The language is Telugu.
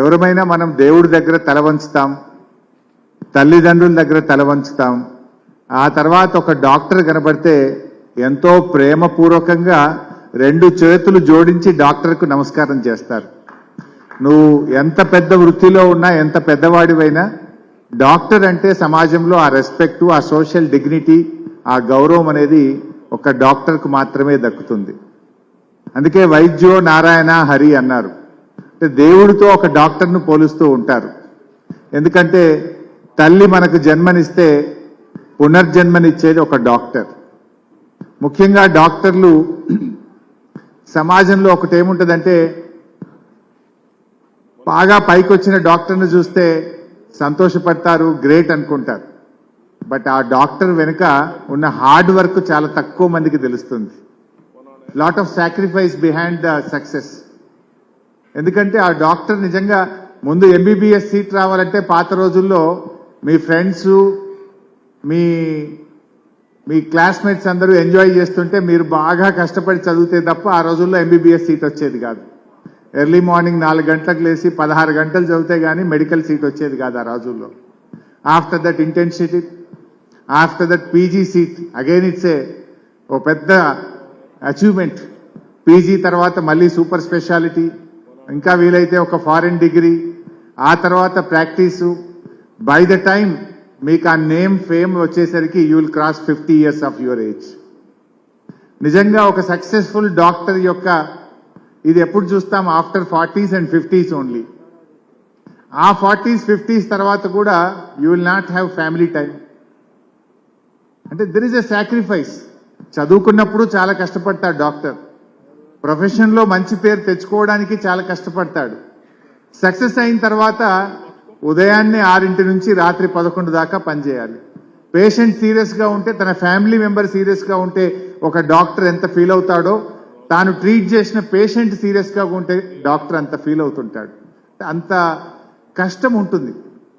ఎవరమైనా మనం దేవుడి దగ్గర తల వంచుతాం తల్లిదండ్రుల దగ్గర తల వంచుతాం ఆ తర్వాత ఒక డాక్టర్ కనబడితే ఎంతో ప్రేమపూర్వకంగా రెండు చేతులు జోడించి డాక్టర్కు నమస్కారం చేస్తారు. నువ్వు ఎంత పెద్ద వృత్తిలో ఉన్నా ఎంత పెద్దవాడివైనా డాక్టర్ అంటే సమాజంలో ఆ రెస్పెక్టు ఆ సోషల్ డిగ్నిటీ ఆ గౌరవం అనేది ఒక డాక్టర్కు మాత్రమే దక్కుతుంది. అందుకే వైద్యో నారాయణ హరి అన్నారు. దేవుడితో ఒక డాక్టర్ను పోలుస్తూ ఉంటారు. ఎందుకంటే తల్లి మనకు జన్మనిస్తే పునర్జన్మనిచ్చేది ఒక డాక్టర్. ముఖ్యంగా డాక్టర్లు సమాజంలో ఒకటేముంటుందంటే బాగా పైకి వచ్చిన డాక్టర్ని చూస్తే సంతోషపడతారు గ్రేట్ అనుకుంటారు. బట్ ఆ డాక్టర్ వెనుక ఉన్న హార్డ్ వర్క్ చాలా తక్కువ మందికి తెలుస్తుంది. Lot of sacrifice behind the success. ఎందుకంటే ఆ డాక్టర్ నిజంగా ముందు ఎంబీబీఎస్ సీట్ రావాలంటే పాత రోజుల్లో మీ ఫ్రెండ్స్ మీ మీ క్లాస్మేట్స్ అందరూ ఎంజాయ్ చేస్తుంటే మీరు బాగా కష్టపడి చదివితే తప్ప ఆ రోజుల్లో ఎంబీబీఎస్ సీట్ వచ్చేది కాదు. ఎర్లీ మార్నింగ్ నాలుగు గంటలకు లేచి పదహారు గంటలు చదివితే కానీ మెడికల్ సీట్ వచ్చేది కాదు ఆ రోజుల్లో. After that intensity after that PG seat again it's a oh పెద్ద అచీవ్మెంట్. పీజీ తర్వాత మళ్ళీ సూపర్ స్పెషాలిటీ ఇంకా వీలైతే ఒక ఫారిన్ డిగ్రీ ఆ తర్వాత ప్రాక్టీసు బై ద టైం మీకు ఆ నేమ్ ఫేమ్ వచ్చేసరికి you will cross fifty years of your age నిజంగా ఒక సక్సెస్ఫుల్ డాక్టర్ యొక్క ఇది ఎప్పుడు చూస్తాం? After forties and fifties only ఆ ఫార్టీస్ ఫిఫ్టీస్ తర్వాత కూడా you will not have family time అంటే దిర్ ఇస్ ఎ సాక్రిఫైస్ చదువుకున్నప్పుడు చాలా కష్టపడతాడు డాక్టర్ ప్రొఫెషన్లో మంచి పేరు తెచ్చుకోవడానికి చాలా కష్టపడతాడు. సక్సెస్ అయిన తర్వాత ఉదయాన్నే ఆరింటి నుంచి రాత్రి పదకొండు దాకా పనిచేయాలి. పేషెంట్ సీరియస్గా ఉంటే తన ఫ్యామిలీ మెంబర్ సీరియస్గా ఉంటే ఒక డాక్టర్ ఎంత ఫీల్ అవుతాడో తాను ట్రీట్ చేసిన పేషెంట్ సీరియస్గా ఉంటే డాక్టర్ అంత ఫీల్ అవుతుంటాడు. అంత కష్టం ఉంటుంది.